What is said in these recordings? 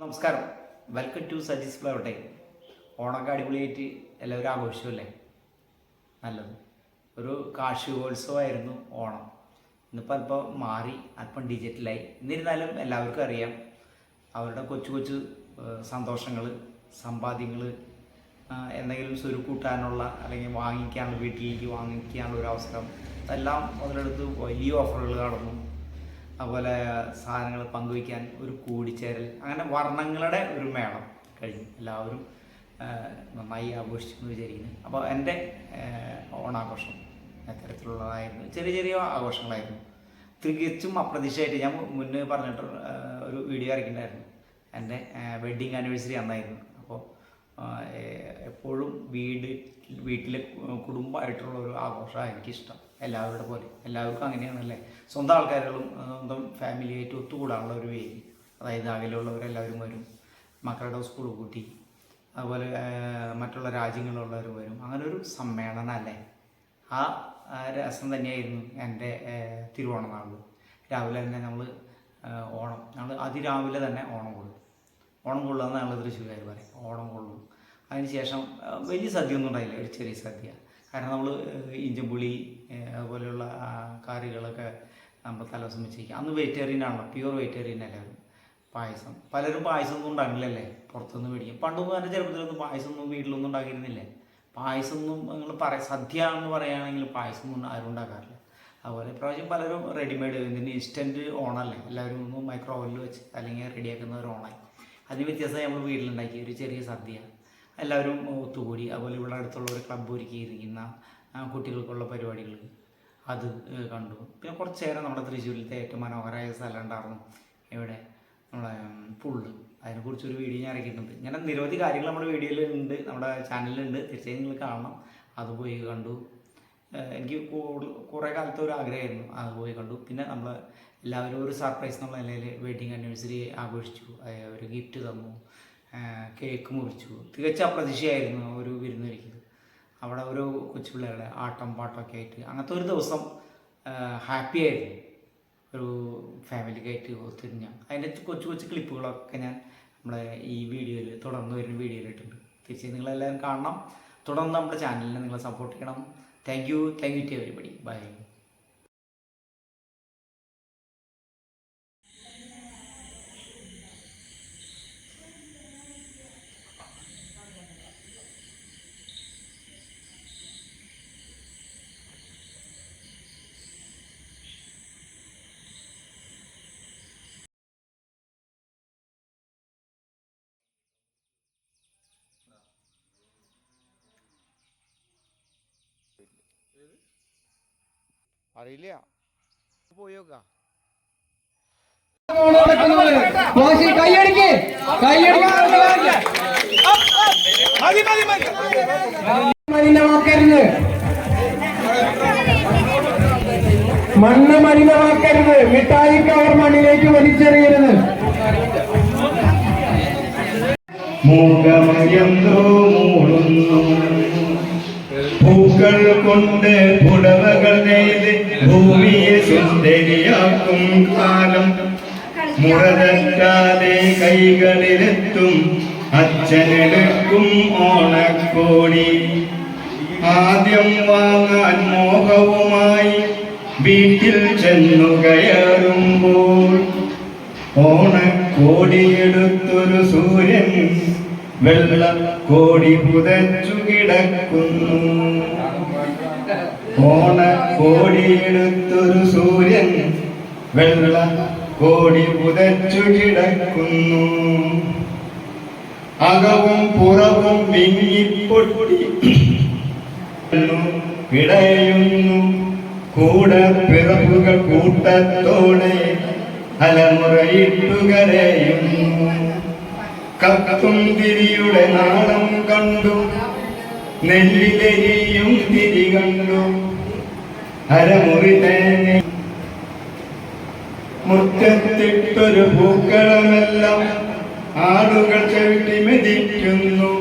നമസ്കാരം. Welcome to Saji's ഫ്ലവട്ടെ ഓണൊക്കെ അടിപൊളിയായിട്ട് എല്ലാവരും ആഘോഷിച്ചല്ലേ നല്ലത്. ഒരു കാർഷികോത്സവമായിരുന്നു ഓണം. ഇന്നിപ്പോൾ അല്പം മാറി അല്പം ഡിജിറ്റലായി എന്നിരുന്നാലും എല്ലാവർക്കും അറിയാം അവരുടെ കൊച്ചു കൊച്ചു സന്തോഷങ്ങൾ സമ്പാദ്യങ്ങൾ എന്തെങ്കിലും സ്വരുക്കൂട്ടാനുള്ള അല്ലെങ്കിൽ വാങ്ങിക്കാനുള്ള വീട്ടിലേക്ക് വാങ്ങിക്കാനുള്ള ഒരു അവസരം അതെല്ലാം മുതലെടുത്ത് വലിയ ഓഫറുകൾ കടന്നു അതുപോലെ സാധനങ്ങൾ പങ്കുവയ്ക്കാൻ ഒരു കൂടിച്ചേരൽ അങ്ങനെ വർണങ്ങളുടെ ഒരു മേളം കഴിഞ്ഞു. എല്ലാവരും നന്നായി ആഘോഷിച്ചു എന്ന് വിചാരിക്കുന്നു. അപ്പോൾ എന്റെ ഓണാഘോഷം അത്തരത്തിലുള്ളതായിരുന്നു. ചെറിയ ചെറിയ ആഘോഷങ്ങളായിരുന്നു. തികച്ചും അപ്രതീക്ഷിതമായിട്ട് ഞാൻ മുന്നേ പറഞ്ഞിട്ട് ഒരു വീഡിയോ ഇറക്കിയിട്ടുണ്ടായിരുന്നു. എന്റെ വെഡ്ഡിങ് ആനിവേഴ്സറി അന്നായിരുന്നു. അപ്പോൾ എപ്പോഴും വീട് വീട്ടിലെ കുടുംബമായിട്ടുള്ള ഒരു ആഘോഷമാണ് എനിക്കിഷ്ടം. എല്ലാവരുടെ പോലെ. എല്ലാവർക്കും അങ്ങനെയാണല്ലേ? സ്വന്തം ആൾക്കാരുകളും സ്വന്തം ഫാമിലിയായിട്ട് ഒത്തുകൂടാനുള്ള ഒരു വേദി അതായത് അകലെയുള്ളവരെല്ലാവരും വരും. മക്കളുടെ സ്കൂൾ കൂട്ടി അതുപോലെ മറ്റുള്ള രാജ്യങ്ങളിലുള്ളവർ വരും. അങ്ങനെ ഒരു സമ്മേളനം അല്ലേ ആ രസം തന്നെയായിരുന്നു എന്റെ തിരുവോണ നാളിൽ രാവിലെ തന്നെ നമ്മൾ ഓണം ഞങ്ങൾ അതിരാവിലെ തന്നെ ഓണം കൊള്ളും. ഓണം കൊള്ളുക എന്ന് ഞങ്ങൾ തൃശ്ശൂർക്കാർ പറയും. ഓണം കൊള്ളും. അതിനുശേഷം ശേഷം വലിയ സദ്യ ഒന്നും ഉണ്ടായില്ല. ഒരു ചെറിയ സദ്യ. കാരണം നമ്മൾ ഇഞ്ചമ്പുളി ഏ, അതുപോലെയുള്ള കറികളൊക്കെ നമ്മൾ തലവസം വെച്ചിരിക്കുക അന്ന് വെജിറ്റേറിയൻ ആണല്ലോ പ്യുവർ വെജിറ്റേറിയൻ എല്ലാവരും പായസം. പലരും പായസം ഒന്നും ഉണ്ടാക്കില്ലല്ലേ പുറത്തുനിന്ന് മേടിക്കും. പണ്ടൊന്നും എന്റെ ചെറുപ്പത്തിലൊന്നും പായസം ഒന്നും വീട്ടിലൊന്നും ഉണ്ടാക്കിയിരുന്നില്ലേ? പായസം ഒന്നും നിങ്ങൾ പറയാം സദ്യ എന്ന് പറയുകയാണെങ്കിൽ പായസം ഒന്നും ആരും ഉണ്ടാക്കാറില്ല. അതുപോലെ ഇപ്രാവശ്യം പലരും റെഡിമെയ്ഡ് ഇതിന് ഇൻസ്റ്റന്റ് ഓണല്ലേ എല്ലാവരും ഒന്ന് മൈക്രോ ഓവനിൽ വെച്ച് അല്ലെങ്കിൽ റെഡിയാക്കുന്ന ഒരു ഓണായി അതിന് വ്യത്യാസം നമ്മൾ വീട്ടിലുണ്ടാക്കി ഒരു ചെറിയ സദ്യ. എല്ലാവരും ഒത്തുകൂടി അതുപോലെ ഇവിടെ അടുത്തുള്ള ഒരു ക്ലബ്ബ് ഒരുക്കിയിരിക്കുന്ന കുട്ടികൾക്കുള്ള പരിപാടികൾ അത് കണ്ടു. പിന്നെ കുറച്ച് നേരം നമ്മുടെ തൃശ്ശൂരിലത്തെ ഏറ്റവും മനോഹരമായ സ്ഥലം ഉണ്ടായിരുന്നു. ഇവിടെ നമ്മളെ പുള്ള് അതിനെക്കുറിച്ചൊരു വീഡിയോ ഞാൻ ഇറക്കിയിട്ടുണ്ട്. ഇങ്ങനെ നിരവധി കാര്യങ്ങൾ നമ്മുടെ വീഡിയോയിലുണ്ട് നമ്മുടെ ചാനലിലുണ്ട്. തീർച്ചയായും നിങ്ങൾ കാണണം. അത് പോയി കണ്ടു. എനിക്ക് കുറേ കാലത്തെ ഒരു ആഗ്രഹമായിരുന്നു. അത് പോയി കണ്ടു. പിന്നെ നമ്മൾ എല്ലാവരും ഒരു സർപ്രൈസ് എന്നുള്ള നിലയിൽ വെഡിങ് ആനിവേഴ്സറി ആഘോഷിച്ചു. ഒരു ഗിഫ്റ്റ് തന്നു. കേക്ക് മുറിച്ചു. തികച്ച അപ്രതീക്ഷയായിരുന്നു ഒരു വിരുന്നൊരുക്കിയത് അവിടെ ഒരു കൊച്ചു പിള്ളേരുടെ ആട്ടം പാട്ടമൊക്കെ ആയിട്ട് അങ്ങനത്തെ ഒരു ദിവസം ഹാപ്പി ആയിരുന്നു. ഒരു ഫാമിലിക്കായിട്ട് ഒത്തിരിഞ്ഞ അതിന്റെ കൊച്ചു കൊച്ചു ക്ലിപ്പുകളൊക്കെ ഞാൻ നമ്മുടെ ഈ വീഡിയോയിൽ തുടർന്ന് വരുന്ന വീഡിയോയിൽ ഇട്ടിട്ടുണ്ട്. തീർച്ചയായും നിങ്ങളെല്ലാവരും കാണണം. തുടർന്ന് നമ്മുടെ ചാനലിനെ നിങ്ങളെ സപ്പോർട്ട് ചെയ്യണം. Thank you thank you to everybody bye അറിയില്ല. പോയോക്കാ കോശി കൈയടിക്ക്. കൈയടിക്ക്. മലിനമാക്കരുത് മണ്ണ് മലിനമാക്കരുത് മിഠായിക്ക് കവർ മണ്ണിലേക്ക് വലിച്ചെറിയരുത്. മൂക്കമയം മൂളുന്നു പൂക്കൾ കൊണ്ട് പുടവകൾ നെയ്ത് ഭൂമിയെ സുന്ദരിയാക്കും കാലം. മുറതറ്റാതെ കൈകളിലെത്തും അച്ഛനെടുക്കും ഓണക്കോടി. ആദ്യം വാങ്ങാൻ മോഹവുമായി വീട്ടിൽ ചെന്നു കയറുമ്പോൾ ഓണക്കോടിയെടുത്തൊരു സൂര്യൻ വെള്ളം കോടി പുതച്ചു കിടക്കുന്നു. ഓണക്കോടിയെടുത്തൊരു സൂര്യൻ വെള്ള കോടി പുതച്ചു കിടക്കുന്നു അകവും പുറവും വിങ്ങിപ്പൊട്ടി വിടയുന്നു. കൂടെ പിറപ്പുകൾ കൂട്ടത്തോടെ അലമുറയിട്ടു കരയുന്നു. കത്തും തിരിയുടെ നാളം കണ്ടു. നെല്ലിലെരിയും തിരി അരമുറി തന്നെ മുറ്റത്തിട്ടൊരു പൂക്കളമെല്ലാം ആടുകൾ ചവിട്ടി മെതിക്കുന്നു.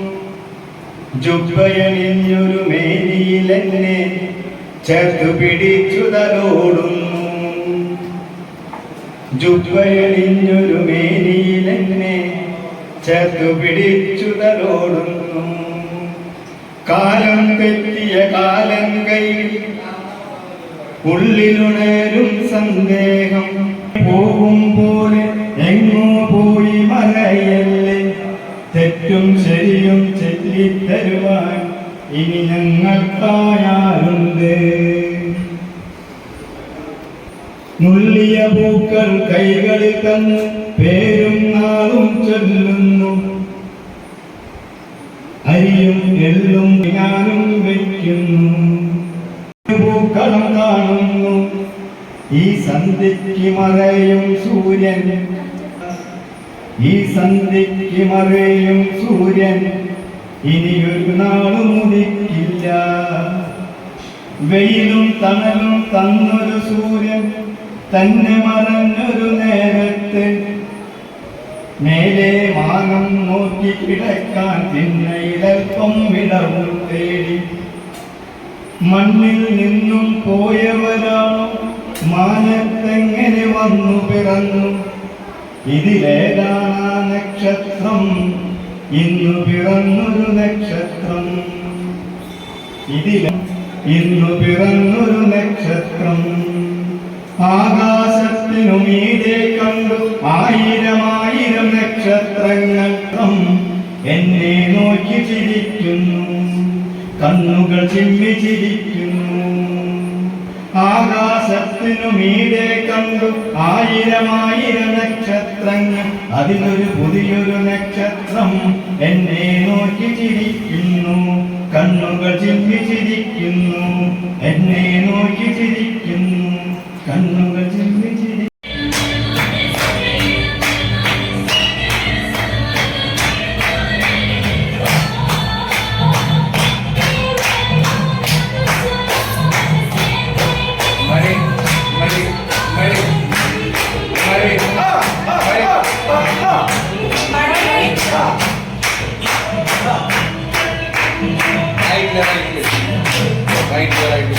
ജുബയണിഞ്ഞൊരു മേനിയിലെന്നെ ചേർത്തു പിടിച്ചു തലോടുന്നു. ജുബയണിഞ്ഞൊരു മേനിയിലെന്നെ ചേർത്തു പിടിച്ചു തലോടുന്നു. കാലം തെറ്റിയ കാലം കൈ. ഉള്ളിലുണരും സന്ദേഹം. പോകും പോലെ എങ്ങോ പോയി മലയല്ലേ. തെറ്റും ശരിയും ചെല്ലിത്തരുവാൻ ഇനി ഞങ്ങൾക്കായാലുണ്ട് നുള്ളിയ പൂക്കൾ കൈകളിൽ തന്ന് പേരും നാളും ചൊല്ലുന്നു. സന്ധ്യയ്ക്ക് മറയും സൂര്യൻ. ഈ സന്ധിക്ക് മറയും സൂര്യൻ ഇനിയൊരു നാളും ഉദിക്കില്ല. വെയിലും തണലും തന്നൊരു സൂര്യൻ തന്നെ മറഞ്ഞൊരു നേരത്ത് മേലെ മാനം നോക്കി കിടക്കാൻ തിന്നയിലൽപ്പം വിടവും തേടി. മണ്ണിൽ നിന്നും പോയവരാണോ മാനത്തെങ്ങനെ വന്നു പിറന്നു? ഇതിലേതാണ് നക്ഷത്രം. ഇന്നു പിറന്നൊരു നക്ഷത്രം. ഇതിലെ ഇന്നു പിറന്നൊരു നക്ഷത്രം. ആകാശത്തിനു മീതെ കണ്ടു ആയിരം നക്ഷത്രങ്ങൾ. എന്നെ നോക്കി ചിരിക്കുന്നു. കണ്ണുകൾ ചിമ്മി ചിരിക്കുന്നു. ആകാശത്തിനു മീതെ കണ്ടു ആയിരം നക്ഷത്രങ്ങൾ. അതിലൊരു പുതിയൊരു നക്ഷത്രം എന്നെ നോക്കി ചിരിക്കുന്നു. കണ്ണുകൾ ചിമ്മി ചിരിക്കുന്നു. എന്നെ നോക്കി ചിരിക്കുന്നു. കണ്ണുകൾ ചിമ്മി రైట్ రైట్